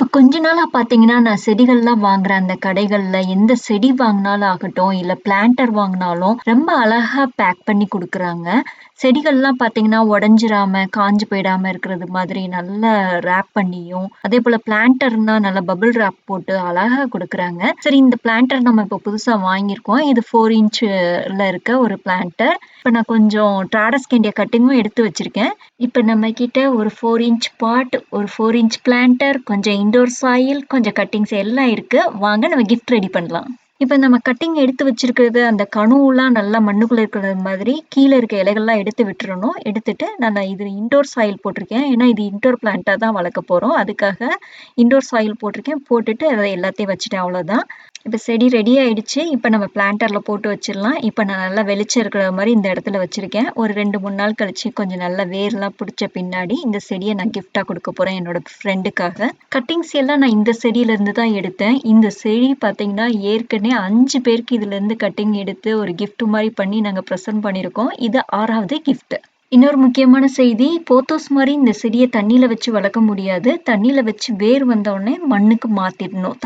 இப்ப கொஞ்ச நாளா பார்த்தீங்கன்னா, நான் செடிகள்லாம் வாங்குற அந்த கடைகள்ல எந்த செடி வாங்குனாலும் ஆகட்டும், இல்ல பிளான்டர் வாங்குனாலும் ரொம்ப அழகா பேக் பண்ணி குடுக்குறாங்க. செடிகள்லாம் பார்த்தீங்கன்னா, உடைஞ்சிராம, காஞ்சு போயிடாம இருக்கிறது மாதிரி நல்லா ராப் பண்ணியும், அதேபோல பிளான்டர்னா நல்லா பபிள் ராப் போட்டு அழகா குடுக்குறாங்க. சரி இந்த பிளான்டர் நம்ம இப்போ புதுசா வாங்கியிருக்கோம். இது 4 இன்ச்சுல இருக்க ஒரு பிளான்டர். இப்ப நான் கொஞ்சம் ட்ராடஸ்கேண்டியா கட்டிங்கும் எடுத்து வச்சிருக்கேன். இப்ப நம்ம கிட்ட ஒரு 4 இன்ச் பாட், ஒரு 4 இன்ச் பிளான்டர், கொஞ்சம் இன்டோர் சாயில், கொஞ்சம் கட்டிங்ஸ் எல்லாம் இருக்கு. வாங்க நம்ம கிஃப்ட் ரெடி பண்ணலாம். இப்போ நம்ம கட்டிங் எடுத்து வச்சிருக்கிறது, அந்த கணுவெலாம் நல்லா மண்ணுக்குள்ள இருக்கிறது மாதிரி, கீழே இருக்க இலைகள்லாம் எடுத்து விட்டுறணும். எடுத்துட்டு நான் இது இன்டோர் சாயில் போட்டிருக்கேன். ஏன்னா இது இன்டோர் பிளான்ட்டாக தான் வளர்க்க போகிறோம் அதுக்காக இன்டோர் சாயில் போட்டிருக்கேன். போட்டுட்டு அதை எல்லாத்தையும் வச்சுட்டேன் அவ்வளோதான். இப்போ செடி ரெடி ஆயிடுச்சு. இப்போ நம்ம பிளான்டரில் போட்டு வச்சிடலாம் இப்போ நான் நல்லா வெளிச்சம் இருக்கிற மாதிரி இந்த இடத்துல வச்சுருக்கேன் ஒரு 2, 3 நாள் கழிச்சு கொஞ்சம் நல்லா வேர்லாம் பிடிச்ச பின்னாடி, இந்த செடியை நான் கிஃப்டாக கொடுக்க போகிறேன் என்னோட ஃப்ரெண்டுக்காக. கட்டிங்ஸ் எல்லாம் நான் இந்த செடியிலேருந்து தான் எடுத்தேன். இந்த செடி பார்த்தீங்கன்னா, ஏற்கனவே அஞ்சு பேருக்கு இதுலேருந்து கட்டிங் எடுத்து ஒரு கிஃப்ட் மாதிரி பண்ணி நாங்கள் ப்ரெசென்ட் பண்ணியிருக்கோம். இது ஆறாவது கிஃப்ட். இன்னொரு முக்கியமான செய்தி, போத்தோஸ் மாதிரி இந்த செடியை தண்ணியில் வச்சு வளர்க்க முடியாது. தண்ணியில் வச்சு வேர் வந்தோடனே மண்ணுக்கு மாற்றிடணும்